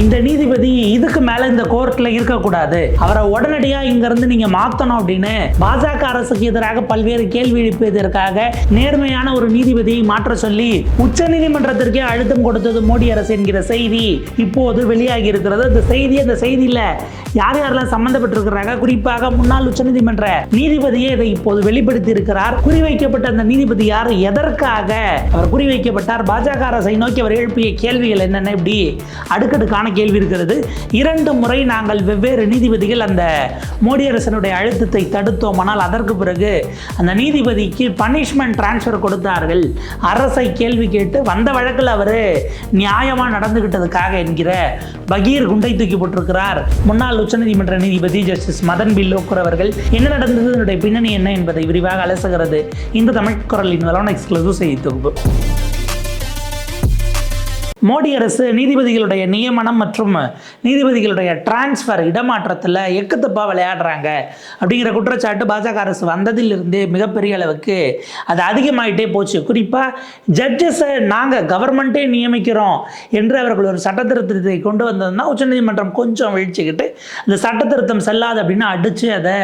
இந்த நீதிபதி இதுக்கு மேல இந்த கோர்ட்ல இருக்கக்கூடாது. அவரை உடனடியா இங்க இருந்து நீங்க மாத்தணும் அப்படின்னு பாஜக அரசுக்கு எதிராக பல்வேறு கேள்வி எழுப்பியதற்காக நேர்மையான ஒரு நீதிபதியை மாற்ற சொல்லி உச்ச நீதிமன்றத்திற்கே அழுத்தம் கொடுத்தது மோடி அரசு என்கிற செய்தி இப்போது வெளியாகி இருக்கிறது. அந்த செய்தி அந்த செய்தியில யார் யாரெல்லாம் சம்பந்தப்பட்டிருக்கிறாங்க குறிப்பாக முன்னாள் உச்சநீதிமன்ற நீதிபதியே இதை இப்போது வெளிப்படுத்தி இருக்கிறார். குறிவைக்கப்பட்ட அந்த நீதிபதி யார்? எதற்காக அவர் குறிவைக்கப்பட்டார்? பாஜக அரசை நோக்கி அவர் எழுப்பிய கேள்விகள் என்னென்ன? இப்படி அடுக்கடுக்கான கேள்வி இருக்கிறது. இரண்டு முறை நாங்கள் வெவ்வேறு நீதிபதிகள் அந்த மோடி அரசனுடைய அழுத்தத்தை தடுத்தோமானால் அதற்கு பிறகு அந்த நீதிபதிக்கு பனிஷ்மெண்ட் டிரான்ஸ்ஃபர் கொடுத்தார்கள். அரசை கேள்வி கேட்டு வந்த வழக்கில் அவர் நியாயமாக நடந்துகிட்டதுக்காக என்கிற பகீர் குண்டை தூக்கி போட்டிருக்கிறார். முன்னாள் உச்சநீதிமன்ற நீதிபதி ஜஸ்டிஸ் மதன் பி லோக்கர் அவர்கள். என்ன நடந்தது? இதனுடைய பின்னணி என்ன என்பதை விரிவாக அலசுகிறது. இந்த தமிழ் குரலின் வளவன எக்ஸ்க்ளூசிவ் செய்தி தொகுப்பு. மோடி அரசு நீதிபதிகளுடைய நியமனம் மற்றும் நீதிபதிகளுடைய டிரான்ஸ்ஃபர் இடமாற்றத்தில் எக்குத்தப்பா விளையாடுறாங்க. அப்படிங்கிற குற்றச்சாட்டு பாஜக அரசு வந்ததிலிருந்தே மிகப்பெரிய அளவுக்கு அது அதிகமாயிட்டே போச்சு. குறிப்பாக ஜட்ஜஸை நாங்கள் கவர்மெண்ட்டே நியமிக்கிறோம் என்று அவர்கள் ஒரு சட்ட திருத்தத்தை கொண்டு வந்ததுன்னா உச்சநீதிமன்றம் கொஞ்சம் வீழ்ச்சிக்கிட்டு அந்த சட்ட திருத்தம் செல்லாது அப்படின்னு அடித்து அதை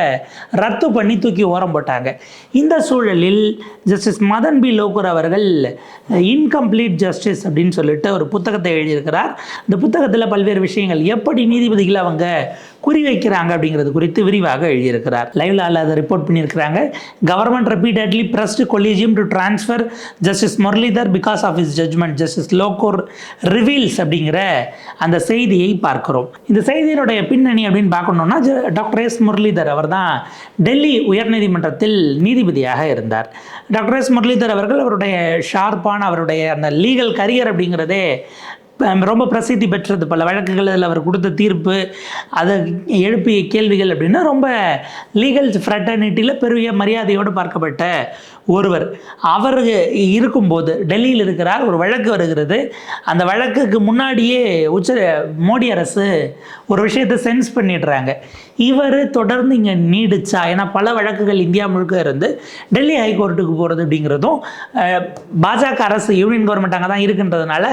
ரத்து பண்ணி தூக்கி ஓரம் போட்டாங்க. இந்த சூழலில் ஜஸ்டிஸ் மதன் பி லோகர் அவர்கள் இன்கம்ப்ளீட் ஜஸ்டிஸ் அப்படின்னு சொல்லிட்டு ஒரு புத்தகத்தை எழுதியிருக்கிறார். இந்த புத்தகத்தில் பல்வேறு விஷயங்கள். எப்படி நீதிபதிகள் அவங்க குறிவைக்கிறாங்க அப்படிங்கிறது குறித்து விரிவாக எழுதியிருக்கிறார். லைவ்ல அதை ரிப்போர்ட் பண்ணியிருக்கிறாங்க. Government repeatedly pressed collegium to transfer justice Muralidhar because of his judgement justice Lokur reveals அப்படிங்கிற அந்த செய்தியை பார்க்கிறோம். இந்த செய்தியினுடைய பின்னணி அப்படின்னு பார்க்கணும்னா ஜ- டாக்டர் எஸ் முரளிதர் அவர் தான் டெல்லி உயர்நீதிமன்றத்தில் நீதிபதியாக இருந்தார். டாக்டர் எஸ் முரளிதர் அவர்கள் அவருடைய ஷார்ப்பான அவருடைய அந்த லீகல் கரியர் அப்படிங்கிறதே ரொம்ப பிரசித்தி பெற்றது பல வழக்குகள் அதில் அவர் கொடுத்த தீர்ப்பு அதை எழுப்பிய கேள்விகள் அப்படின்னா ரொம்ப லீகல் ஃப்ரெட்டர்னிட்டியில் பெரிய மரியாதையோடு பார்க்கப்பட்ட ஒருவர். அவர் இருக்கும்போது டெல்லியில் இருக்கிறார் ஒரு வழக்கு வருகிறது. அந்த வழக்குக்கு முன்னாடியே உச்ச மோடி அரசு ஒரு விஷயத்தை சென்ஸ் பண்ணிடுறாங்க. இவர் தொடர்ந்து இங்கே நீடிச்சா ஏன்னா பல வழக்குகள் இந்தியா முழுக்க இருந்து டெல்லி ஹைகோர்ட்டுக்கு போகிறது அப்படிங்கிறதும் பாஜக அரசு யூனியன் கவர்மெண்ட் அங்கே தான் இருக்குன்றதுனால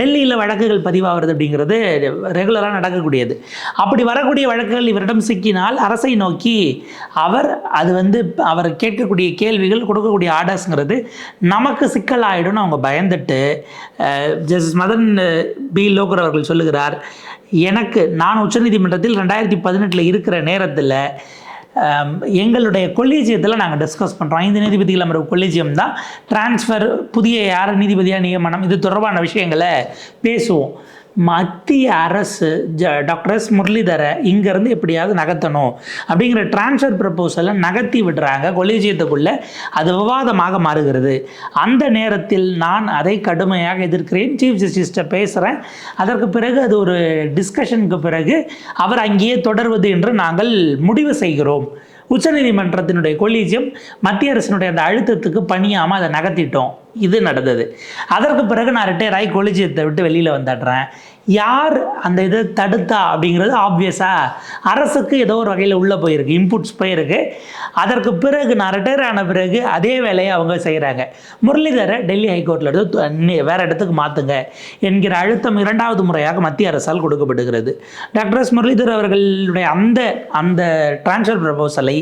டெல்லியில் வழக்குகள் பதிவாகிறது அப்படிங்கிறது ரெகுலராக நடக்கக்கூடியது. அப்படி வரக்கூடிய வழக்குகள் இவரிடம் சிக்கினால் அரசை நோக்கி அவர் அது வந்து அவர் கேட்கக்கூடிய கேள்விகள் கொடுக்கக்கூடிய ஆர்டர்ஸ்ங்கிறது நமக்கு சிக்கலாயிடும்னு அவங்க பயந்துட்டு ஜஸ்டிஸ் மதன் பி லோகர் அவர்கள் சொல்லுகிறார் எனக்கு நான் உச்சநீதிமன்றத்தில் ரெண்டாயிரத்தி பதினெட்டில் இருக்கிற நேரத்தில் எங்களுடைய கொலீஜியத்தில் நாங்கள் டிஸ்கஸ் பண்ணுறோம் ஐந்து நீதிபதிகள் அமர்வு கொலீஜியம் தான். டிரான்ஸ்ஃபர் புதிய யார் நீதிபதியாக நியமனம் இது தொடர்பான விஷயங்களை பேசுவோம். மத்திய அரசு ஜ டாக்டர் எஸ். முரளிதரை இங்கேருந்து எப்படியாவது நகர்த்தணும் அப்படிங்கிற டிரான்ஸ்ஃபர் ப்ரப்போசலை நகர்த்தி விடுறாங்க கொலீஜியத்துக்குள்ளே. அது விவாதமாக மாறுகிறது. அந்த நேரத்தில் நான் அதை கடுமையாக எதிர்க்கிறேன். சீஃப் ஜஸ்டிஸ்ட்டை பேசுகிறேன் அதற்கு பிறகு அது ஒரு டிஸ்கஷனுக்கு பிறகு அவர் அங்கேயே தொடர்வது என்று நாங்கள் முடிவு செய்கிறோம். உச்சநீதிமன்றத்தினுடைய கொலீஜியம் மத்திய அரசினுடைய அந்த அழுத்தத்துக்கு பணியாமல் அதை நகர்த்திட்டோம். இது நடந்தது. அதற்கு பிறகு நான் ரிட்டையர் ஆகி கொலிஜியத்தை விட்டு வெளியில் வந்துடுறேன். யார் அந்த இதை தடுத்தா அப்படிங்கிறது ஆப்வியஸாக அரசுக்கு ஏதோ ஒரு வகையில் உள்ளே போயிருக்கு இன்புட்ஸ் போயிருக்கு. அதற்கு பிறகு நான் ரிட்டையர் ஆன பிறகு அதே வேலையை அவங்க செய்கிறாங்க முரளிதரை டெல்லி ஹைகோர்ட்டில் இருந்து வேறு இடத்துக்கு மாற்றுங்க என்கிற அழுத்தம் இரண்டாவது முறையாக மத்திய அரசால் கொடுக்கப்படுகிறது. டாக்டர் எஸ் முரளிதர் அவர்களுடைய அந்த அந்த டிரான்ஸ்ஃபர் ப்ரப்போசலை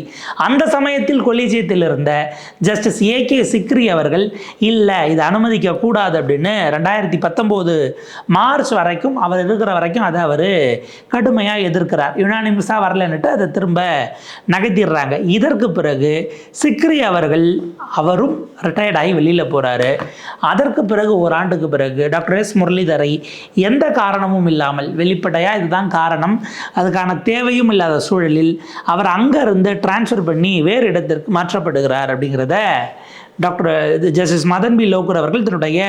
அந்த சமயத்தில் கொலிஜியத்தில் இருந்த ஜஸ்டிஸ் ஏ கே சிக்ரி அவர்கள் இல்லை இதை அனுமதிக்க கூடாது அப்படின்னு ரெண்டாயிரத்தி பத்தொம்போது மார்ச் வரைக்கும் அவர் இருக்கிற வரைக்கும் அதை அவர் கடுமையாக எதிர்க்கிறார். யுனானிமஸாக வரலன்னுட்டு அதை திரும்ப நகர்த்திடுறாங்க. இதற்கு பிறகு சிக்ரி அவர்கள் அவரும் ரிட்டையர்ட் ஆகி வெளியில் போகிறாரு அதற்கு பிறகு ஓராண்டுக்கு பிறகு டாக்டர் எஸ் முரளிதரை எந்த காரணமும் இல்லாமல் வெளிப்படையாக இதுதான் காரணம் அதுக்கான தேவையும் இல்லாத சூழலில் அவர் அங்கேருந்து டிரான்ஸ்ஃபர் பண்ணி வேறு இடத்திற்கு மாற்றப்படுகிறார் அப்படிங்கிறத டாக்டர் இது ஜஸ்டிஸ் மதன் பி. லோகூர் அவர்கள் தன்னுடைய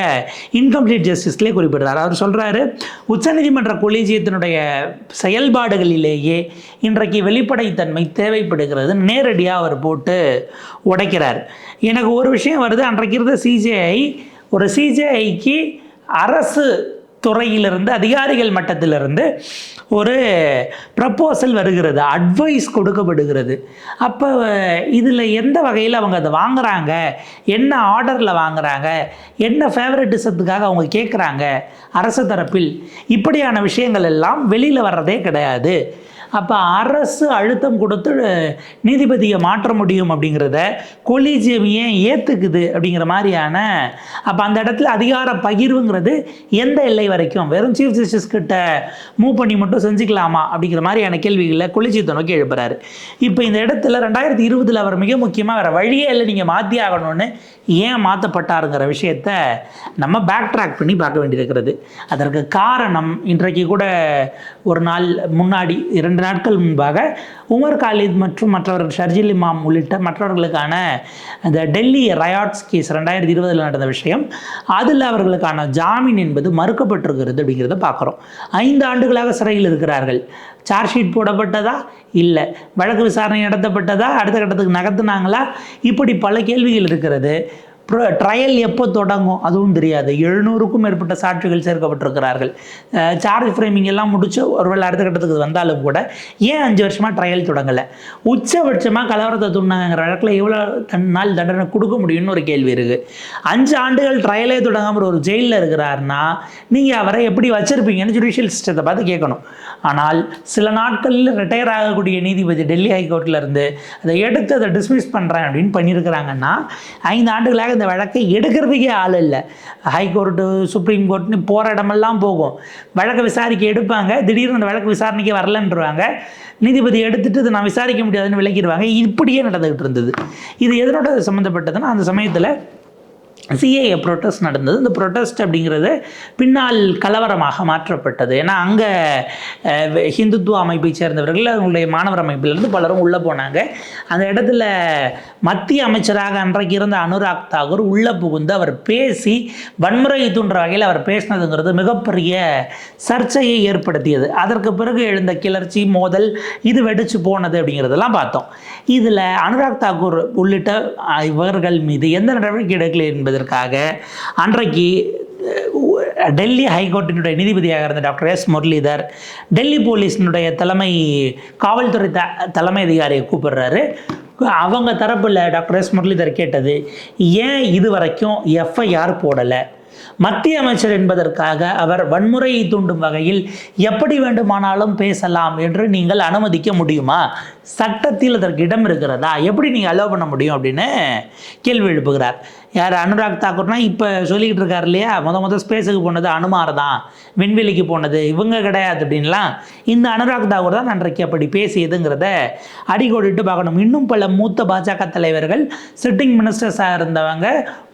இன்கம்ப்ளீட் ஜஸ்டிஸ்லேயே குறிப்பிடுறார். அவர் சொல்கிறாரு உச்சநீதிமன்ற கொலீஜியத்தினுடைய செயல்பாடுகளிலேயே இன்றைக்கு வெளிப்படைத்தன்மை தேவைப்படுகிறது. நேரடியாக அவர் போட்டு உடைக்கிறார். எனக்கு ஒரு விஷயம் வருது. அன்றைக்கு இருந்த சிஜேஐ ஒரு சிஜேஐக்கு அரசு துறையிலிருந்து அதிகாரிகள் மட்டத்திலிருந்து ஒரு ப்ரப்போசல் வருகிறது அட்வைஸ் கொடுக்கப்படுகிறது. அப்போ இதில் எந்த வகையில் அவங்க அதை வாங்குகிறாங்க என்ன ஆர்டரில் வாங்குறாங்க என்ன ஃபேவரட்டிசத்துக்காக அவங்க கேட்குறாங்க அரசு தரப்பில் இப்படியான விஷயங்கள் எல்லாம் வெளியில் வர்றதே கிடையாது. அப்போ அரசு அழுத்தம் கொடுத்து நீதிபதியை மாற்ற முடியும் அப்படிங்கிறத கொலிஜியம் ஏன் ஏற்றுக்குது அப்படிங்கிற மாதிரியான அப்போ அந்த இடத்துல அதிகார பகிர்வுங்கிறது எந்த எல்லை வரைக்கும்? வெறும் சீஃப் ஜஸ்டிஸ் கிட்ட மூவ் பண்ணி மட்டும் செஞ்சுக்கலாமா அப்படிங்கிற மாதிரியான கேள்விகளை கொலிஜியத்தை நோக்கி எழுப்புறாரு. இப்போ இந்த இடத்துல ரெண்டாயிரத்தி இருபதில் அவர் மிக முக்கியமாக வேறு வழியே இல்லை நீங்கள் மாற்றி ஆகணும்னு ஏன் மாற்றப்பட்டாருங்கிற விஷயத்த நம்ம பேக் ட்ராக் பண்ணி பார்க்க வேண்டியிருக்கிறது. அதற்கு காரணம் இன்றைக்கு கூட ஒரு நாள் முன்னாடி இரண்டு நாட்கள் முன்பாக உமர் காலித் மற்றும் மற்றவர்கள் ஷர்ஜில் இமாம் உள்ளிட்ட மற்றவர்களுக்கான அந்த டெல்லி ரயாட்ஸ் கேஸ் ரெண்டாயிரத்தி இருபதில் நடந்த விஷயம் அதில் அவர்களுக்கான ஜாமீன் என்பது மறுக்கப்பட்டிருக்கிறது அப்படிங்கிறத பார்க்குறோம். ஐந்து ஆண்டுகளாக சிறையில் இருக்கிறார்கள். சார்ஜ் ஷீட் போடப்பட்டதா? இல்லை. வழக்கு விசாரணை நடத்தப்பட்டதா? அடுத்த கட்டத்துக்கு நகர்த்துனாங்களா? இப்படி பல கேள்விகள் இருக்கிறது. ட்ரையல் எப்போ தொடங்கும்? அதுவும் தெரியாது. எழுநூறுக்கும் மேற்பட்ட சாட்சிகள் சேர்க்கப்பட்டிருக்கிறார்கள். சார்ஜ் ஃப்ரேமிங் எல்லாம் முடிச்சு ஒருவேளை அடுத்த கட்டத்துக்கு வந்தாலும் கூட ஏன் அஞ்சு வருஷமாக ட்ரையல் தொடங்கலை? உச்சபட்சமாக கலவரத்தை துண்ணாங்கிற வழக்கில் எவ்வளோ தன் நாள் தண்டனை கொடுக்க முடியும்னு ஒரு கேள்வி இருக்குது அஞ்சு ஆண்டுகள் ட்ரையலே தொடங்காமல் ஒரு ஜெயிலில் இருக்கிறாருன்னா நீங்கள் அவரை எப்படி வச்சுருப்பீங்கன்னு ஜுடிஷியல் சிஸ்டத்தை பார்த்து கேட்கணும். ஆனால் சில நாட்களில் ரிட்டையர் ஆகக்கூடிய நீதிபதி டெல்லி ஹைகோர்ட்டில் இருந்து அதை எடுத்து அதை டிஸ்மிஸ் பண்ணுறேன் அப்படின்னு பண்ணியிருக்கிறாங்கன்னா ஐந்து ஆண்டுகளாக இந்த வழக்கை எடுக்கிறதுக்கே ஆள் இல்லை. ஹைகோர்ட்டு சுப்ரீம் கோர்ட்னு போகிற இடமெல்லாம் போகும். வழக்கை விசாரிக்க எடுப்பாங்க. திடீர்னு அந்த வழக்கு விசாரணைக்கு வரலன்றவாங்க. நீதிபதி எடுத்துட்டு இதை நான் விசாரிக்க முடியாதுன்னு விளக்கிடுவாங்க. இப்படியே நடந்துகிட்டு இருந்தது. இது எதனோட சம்மந்தப்பட்டதுன்னா அந்த சமயத்தில் சிஏஏ ப்ரொட்டஸ்ட் நடந்தது. இந்த ப்ரொட்டஸ்ட் அப்படிங்கிறது பின்னால் கலவரமாக மாற்றப்பட்டது. ஏன்னா அங்கே ஹிந்துத்துவ அமைப்பை சேர்ந்தவர்கள் அவங்களுடைய மாணவர் அமைப்பிலிருந்து பலரும் உள்ளே போனாங்க. அந்த இடத்துல மத்திய அமைச்சராக அன்றைக்கு இருந்த அனுராக் தாகூர் உள்ளே புகுந்து அவர் பேசி வன்முறை தூண்டுற வகையில் அவர் பேசினதுங்கிறது மிகப்பெரிய சர்ச்சையை ஏற்படுத்தியது. அதற்கு பிறகு எழுந்த கிளர்ச்சி மோதல் இது வெடிச்சு போனது அப்படிங்கிறதெல்லாம் பார்த்தோம். இதில் அனுராக் தாகூர் உள்ளிட்ட இவர்கள் மீது எந்த நடவடிக்கை எடுக்கலை என்பதற்காக அன்றைக்கு டெல்லி ஹைகோர்ட்டினுடைய நீதிபதியாக இருந்த டாக்டர் எஸ் முரளிதர் டெல்லி போலீஸினுடைய தலைமை காவல்துறை த தலைமை அதிகாரியை கூப்பிடுறாரு. அவங்க தரப்பில் டாக்டர் எஸ் முரளிதர் கேட்டது ஏன் இது வரைக்கும் எஃப்ஐஆர் போடலை? மத்திய அமைச்சர் என்பதற்காக அவர் வன்முறையை தூண்டும் வகையில் எப்படி வேண்டுமானாலும் பேசலாம் என்று நீங்கள் அனுமதிக்க முடியுமா? சட்டத்தில் அதற்கு இடம் இருக்கிறதா? எப்படி நீங்கள் அலோவ் பண்ண முடியும்? அப்படின்னு கேள்வி எழுப்புகிறார். யார் அனுராக் தாக்கூர்னா இப்போ சொல்லிக்கிட்டு இருக்கார் இல்லையா? முத முத ஸ்பேஸுக்கு போனது அனுமார் தான். விண்வெளிக்கு போனது இவங்க கிடையாது அப்படின்லாம். இந்த அனுராக் தாக்கூர் தான் அன்றைக்கு அப்படி பேசியதுங்கிறத அடிக்கோடிட்டு பார்க்கணும். இன்னும் பல மூத்த பாஜக தலைவர்கள் சிட்டிங் மினிஸ்டர்ஸாக இருந்தவங்க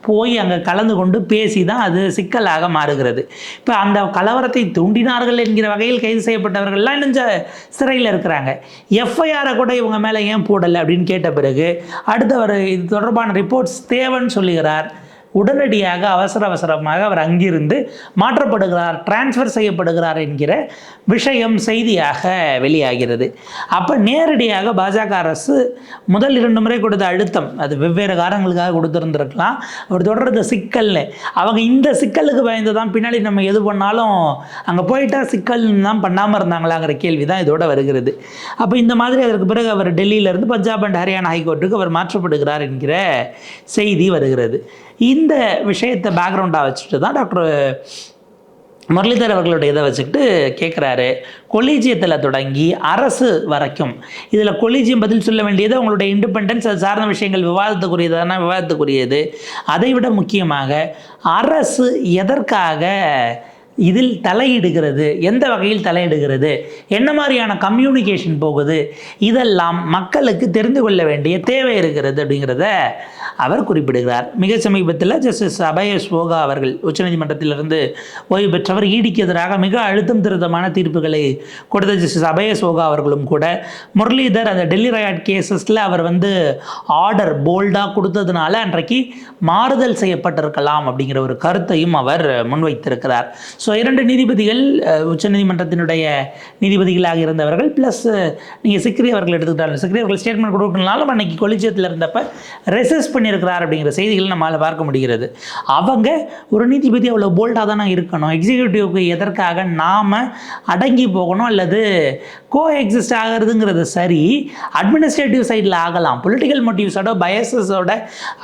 போய் அங்கே கலந்து கொண்டு பேசி தான் அது சிக்கலாக மாறுகிறது. இப்போ அந்த கலவரத்தை தூண்டினார்கள் என்கிற வகையில் கைது செய்யப்பட்டவர்கள்லாம் இன்னும் சிறையில் இருக்கிறாங்க. எஃப்ஐஆரை கூட இவங்க மேலே ஏன் போடலை அப்படின்னு கேட்ட பிறகு அடுத்தவர் இது தொடர்பான ரிப்போர்ட்ஸ் தேவைன்னு சொல்லுகிறார். sekedar உடனடியாக அவசர அவசரமாக அவர் அங்கிருந்து மாற்றப்படுகிறார் டிரான்ஸ்ஃபர் செய்யப்படுகிறார் என்கிற விஷயம் செய்தியாக வெளியாகிறது. அப்போ நேரடியாக பாஜக அரசு முதல் இரண்டு முறை கொடுத்த அழுத்தம் அது வெவ்வேறு காரணங்களுக்காக கொடுத்துருந்துருக்கலாம் அவர் தொடர்றது சிக்கல்னு. அவங்க இந்த சிக்கலுக்கு பயந்து தான் பின்னாடி நம்ம எது பண்ணாலும் அங்கே போயிட்டால் சிக்கல் தான் பண்ணாமல் இருந்தாங்களாங்கிற கேள்வி தான் இதோட வருகிறது. அப்போ இந்த மாதிரி அதற்கு பிறகு அவர் டெல்லியிலேருந்து பஞ்சாப் அண்ட் ஹரியானா ஹைகோர்ட்டுக்கு அவர் மாற்றப்படுகிறார் என்கிற செய்தி வருகிறது. இந்த விஷயத்தை பேக்ரவுண்டாக வச்சுட்டு தான் டாக்டர் முரளிதர் அவர்களுடைய இதை வச்சுக்கிட்டு கேட்குறாரு கொலீஜியத்தில் தொடங்கி அரசு வரைக்கும். இதில் கொலீஜியம் பதில் சொல்ல வேண்டியது அவங்களுடைய இண்டிபெண்டன்ஸ் அது சார்ந்த விஷயங்கள் விவாதத்துக்குரியதான விவாதத்துக்குரியது. அதை விட முக்கியமாக அரசு எதற்காக இதில் தலையிடுகிறது. எந்த வகையில் தலையிடுகிறது? என்ன மாதிரியான கம்யூனிகேஷன் போகுது? இதெல்லாம் மக்களுக்கு தெரிந்து கொள்ள வேண்டிய தேவை இருக்கிறது அப்படிங்கிறத அவர் குறிப்பிடுகிறார். மிக சமீபத்தில் ஜஸ்டிஸ் அபய ஸ்வோகா அவர்கள் உச்சநீதிமன்றத்திலிருந்து ஓய்வு பெற்றவர் ஈடிக்கு எதிராக மிக அழுத்தம் திருத்தமான தீர்ப்புகளை கொடுத்த ஜஸ்டிஸ் அபய ஸ்வோகா அவர்களும் கூட முரளிதர் அந்த டெல்லி ரயாட் கேசஸில் அவர் வந்து ஆர்டர் போல்டாக கொடுத்ததுனால அன்றைக்கு மாறுதல் செய்யப்பட்டிருக்கலாம் அப்படிங்கிற ஒரு கருத்தையும் அவர் முன்வைத்திருக்கிறார். ஸோ இரண்டு நீதிபதிகள் உச்சநீதிமன்றத்தினுடைய நீதிபதிகளாக இருந்தவர்கள் ப்ளஸ் நீங்கள் சிக்ரி அவர்கள் எடுத்துக்கிட்டாலும் சிக்ரி அவர்கள் ஸ்டேட்மெண்ட் கொடுக்கணும்னாலும் அன்னைக்கு கொலிஜியத்தில் இருந்தப்ப ரெசஸ் பண்ணியிருக்கிறார் அப்படிங்கிற செய்திகள் நம்மளால் பார்க்க முடிகிறது. அவங்க ஒரு நீதிபதி அவ்வளோ போல்டாக தானே இருக்கணும். எக்ஸிக்யூட்டிவ்க்கு எதற்காக நாம் அடங்கி போகணும் அல்லது கோ எக்ஸிஸ்ட் ஆகிறதுங்கிறது சரி அட்மினிஸ்ட்ரேட்டிவ் சைடில் ஆகலாம். பொலிட்டிக்கல் மோட்டிவ்ஸோட பயசஸோட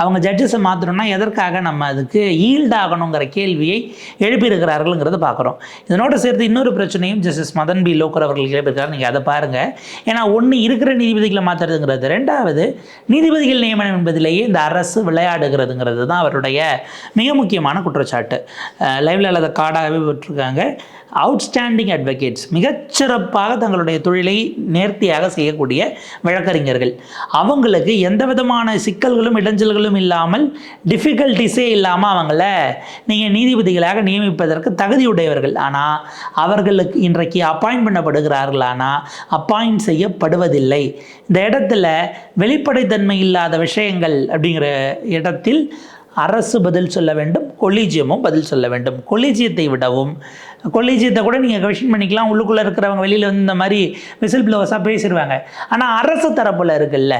அவங்க ஜட்ஜஸை மாற்றணும்னா எதற்காக நம்ம அதுக்கு ஈல்ட் ஆகணுங்கிற கேள்வியை எழுப்பியிருக்கிறார்கள்ங்கிறத பார்க்குறோம். இதனோட சேர்த்து இன்னொரு பிரச்சனையும் ஜஸ்டிஸ் மதன் பி. லோக்கர் அவர்கள் எழுப்பியிருக்காரு நீங்கள் அதை பாருங்கள் ஏன்னா ஒன்று இருக்கிற நீதிபதிகளை மாற்றுறதுங்கிறது ரெண்டாவது நீதிபதிகள் நியமனம் என்பதிலேயே இந்த அரசு விளையாடுகிறதுங்கிறது தான் அவருடைய மிக முக்கியமான குற்றச்சாட்டு. லைவ்ல அதை கார்டாகவே விட்டுருக்காங்க அவுட்ஸ்டாண்டிங் அட்வொகேட்ஸ் மிகச்சிறப்பாக தங்களுடைய தொழிலை நேர்த்தியாக செய்யக்கூடிய வழக்கறிஞர்கள். அவங்களுக்கு எந்த விதமான சிக்கல்களும் இடைஞ்சல்களும் இல்லாமல் டிஃபிகல்ட்டிஸே இல்லாமல் அவங்கள நீங்கள் நீதிபதிகளாக நியமிப்பதற்கு தகுதி தகுதியுடையவர்கள் ஆனால் அவர்களுக்கு இன்றைக்கு அப்பாயிண்ட் பண்ணப்படுகிறார்கள் ஆனால் அப்பாயிண்ட் செய்யப்படுவதில்லை. இந்த இடத்துல வெளிப்படைத்தன்மை இல்லாத விஷயங்கள் அப்படிங்கிற இடத்தில் அரசு பதில் சொல்ல வேண்டும் கொலீஜியமும் பதில் சொல்ல வேண்டும். கொலீஜியத்தை விடவும் கொலீஜியத்தை கூட நீங்கள் கொஷின் பண்ணிக்கலாம். உள்ளுக்குள்ளே இருக்கிறவங்க வெளியில் வந்து இந்த மாதிரி விசில் ப்ளவர்ஸாக பேசிடுவாங்க ஆனால் அரசு தரப்பில் இருக்குல்ல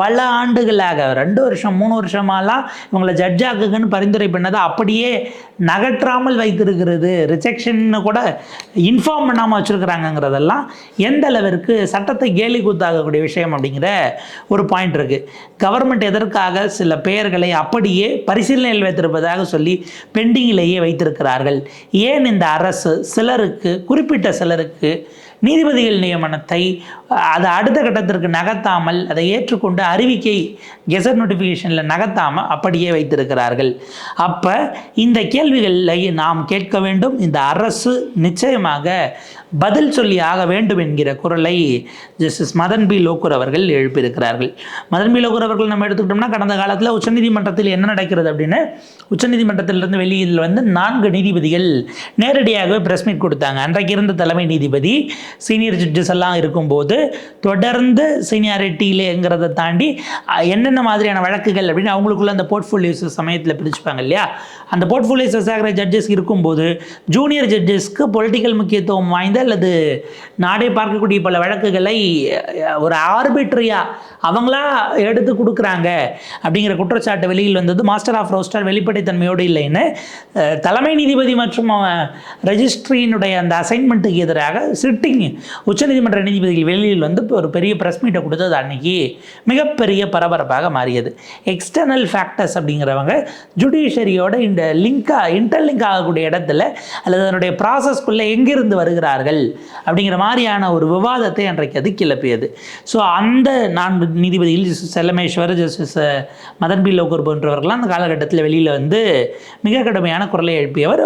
பல ஆண்டுகளாக ரெண்டு வருஷம் மூணு வருஷமாலாம் இவங்களை ஜட்ஜ் பரிந்துரை பண்ணதை அப்படியே நகற்றாமல் வைத்திருக்கிறது. ரிஜெக்ஷன்னு கூட இன்ஃபார்ம் பண்ணாமல் வச்சுருக்கிறாங்கங்கிறதெல்லாம் எந்த அளவிற்கு சட்டத்தை கேலி கூத்தாகக்கூடிய விஷயம் அப்படிங்கிற ஒரு பாயிண்ட் இருக்குது கவர்மெண்ட் எதற்காக சில பெயர்களை அப்படியே பரிசீலனையில் வைத்திருப்பதாக சொல்லி பெண்டிங்கிலேயே வைத்திருக்கிறார்கள். ஏன் இந்த அரசு சிலருக்கு குறிப்பிட்ட சிலருக்கு நீதிபதிகள் நியமனத்தை அதை அடுத்த கட்டத்திற்கு நகர்த்தாமல் அதை ஏற்றுக்கொண்டு அறிவிக்கை கெசட் நோட்டிஃபிகேஷனில் நகர்த்தாமல் அப்படியே வைத்திருக்கிறார்கள். அப்போ இந்த கேள்விகளை நாம் கேட்க வேண்டும். இந்த அரசு நிச்சயமாக பதில் சொல்லி ஆக வேண்டும் என்கிற குரலை ஜஸ்டிஸ் மதன் பி லோக்கூர் அவர்கள் எழுப்பியிருக்கிறார்கள். மதன் பி லோக்கூர் அவர்கள் நம்ம எடுத்துக்கிட்டோம்னா கடந்த காலத்தில் உச்சநீதிமன்றத்தில் என்ன நடக்கிறது அப்படின்னு உச்சநீதிமன்றத்திலிருந்து வெளியில் வந்து நான்கு நீதிபதிகள் நேரடியாகவே பிரஸ் மீட் கொடுத்தாங்க. அன்றைக்கு இருந்த தலைமை நீதிபதி சீனியர் ஜட்ஜஸ் எல்லாம் இருக்கும்போது தொடர்ந்து சீனியாரிட்டியிலேங்கிறத தாண்டி என்னென்ன மாதிரியான வழக்குகள் அப்படின்னு அவங்களுக்குள்ள அந்த போர்ட்ஃபோலியோஸ் சமயத்தில் பிரிச்சுப்பாங்க இல்லையா? அந்த போர்ட்ஃபோலியோஸ் ஆகிற ஜட்ஜஸ் இருக்கும்போது ஜூனியர் ஜட்ஜஸ்க்கு பொலிட்டிக்கல் முக்கியத்துவம் வாய்ந்த அல்லது நாடே பார்க்கக்கூடிய பல வழக்குகளை ஒரு ஆர்பிட்ரியாக அவங்களா எடுத்து கொடுக்குறாங்க அப்படிங்கிற குற்றச்சாட்டு வெளியில் வந்தது. மாஸ்டர் ஆஃப் ரோஸ்டர் வெளிப்படைத்தன்மையோடு இல்லைன்னு தலைமை நீதிபதி மற்றும் ரெஜிஸ்ட்ரியினுடைய அந்த அசைன்மெண்ட்டுக்கு எதிராக சிட்டிங் உச்சநீதிமன்ற நீதிபதிகள் வெளியில் வந்து இப்போ ஒரு பெரிய ப்ரெஸ் மீட்டை கொடுத்தது அன்னைக்கு மிகப்பெரிய பரபரப்பாக மாறியது. எக்ஸ்டர்னல் ஃபேக்டர்ஸ் அப்படிங்கிறவங்க ஜுடிஷரியோட இந்த லிங்காக இன்டர்லிங்க் ஆகக்கூடிய இடத்துல அல்லது அதனுடைய ப்ராசஸ்க்குள்ளே எங்கிருந்து வருகிறார்கள் அப்படிங்கிற மாதிரியான ஒரு விவாதத்தை அன்றைக்கு அது கிளப்பியது. ஸோ அந்த நான்கு நீதிபதிகள் செல்லமேஸ்வர் ஜஸ்டிஸ் மதன் பி. லோகூர் போன்றவர்கள்லாம் அந்த காலகட்டத்தில் வெளியில் வந்து மிக கடுமையான குரலை எழுப்பியவர்.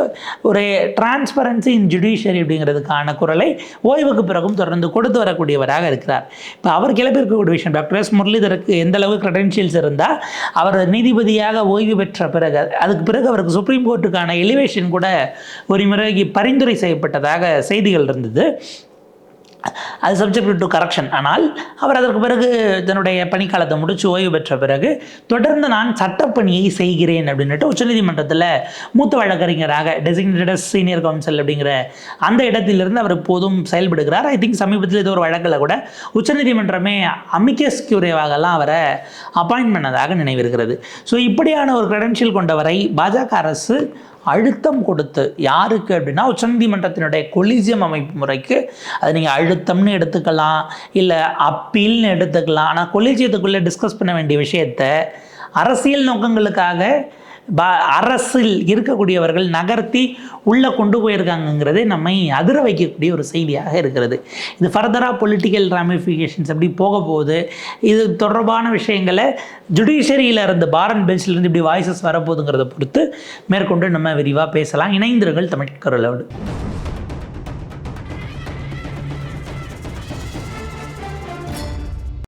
ஒரு டிரான்ஸ்பரன்சி இன் ஜுடிஷியரி அப்படிங்கிறதுக்கான குரலை ஓய்வுக்கு பிறகும் தொடர்ந்து கொடுத்து வரக்கூடியவராக இருக்கிறார். இப்போ அவர் கிளப்பியிருக்கக்கூடிய விஷயம் டாக்டர் எஸ் முரளிதருக்கு எந்த அளவு கிரெடென்ஷியல்ஸ் இருந்தால் அவர் நீதிபதியாக ஓய்வு பெற்ற பிறகு அதுக்கு பிறகு அவருக்கு சுப்ரீம் கோர்ட்டுக்கான எலிவேஷன் கூட ஒரு முறைக்கு பரிந்துரை செய்யப்பட்டதாக செய்திகள் இருந்தது. அது சப்ஜெக்ட் டு கரெக்ஷன் ஆனால் அவர் அதற்கு பிறகு தன்னுடைய பணிக்காலத்தை முடித்து ஓய்வு பெற்ற பிறகு தொடர்ந்து நான் சட்டப்பணியை செய்கிறேன் அப்படின்னுட்டு உச்சநீதிமன்றத்தில் மூத்த வழக்கறிஞராக டெசிக்னேட்டட் சீனியர் கவுன்சில் அப்படிங்கிற அந்த இடத்திலிருந்து அவர் இப்போதும் செயல்படுகிறார். ஐ திங்க் சமீபத்தில் இது ஒரு வழக்கில் கூட உச்சநீதிமன்றமே அமிக்கஸ் கியூரேவாகலாம் அவரை அப்பாயின்ட் பண்ணதாக நினைவிருக்கிறது. ஸோ இப்படியான ஒரு கிரெடென்ஷியல் கொண்டவரை பாஜக அரசு அழுத்தம் கொடுத்து யாருக்கு அப்படின்னா உச்சநீதிமன்றத்தினுடைய கொலிசியம் அமைப்பு முறைக்கு அது நீங்கள் அழுத்தம்னு எடுத்துக்கலாம் இல்லை அப்பீல்னு எடுத்துக்கலாம். ஆனால் கொலிஜியத்துக்குள்ளே டிஸ்கஸ் பண்ண வேண்டிய விஷயத்தை அரசியல் நோக்கங்களுக்காக பா அரசில் இருக்கக்கூடியவர்கள் நகர்த்தி உள்ளே கொண்டு போயிருக்காங்கங்கிறதே நம்மை அதிர வைக்கக்கூடிய ஒரு செய்தியாக இருக்கிறது. இது ஃபர்தராக பொலிட்டிக்கல் ராமிஃபிகேஷன்ஸ் அப்படி போக போகுது. இது தொடர்பான விஷயங்களை ஜுடிஷியரியில் இருந்து பாரன் பெஞ்சிலிருந்து இப்படி வாய்ஸஸ் வரப்போகுதுங்கிறத பொறுத்து மேற்கொண்டு நம்ம விரிவாக பேசலாம். இணைந்திருங்கள் தமிழ் குரலோடு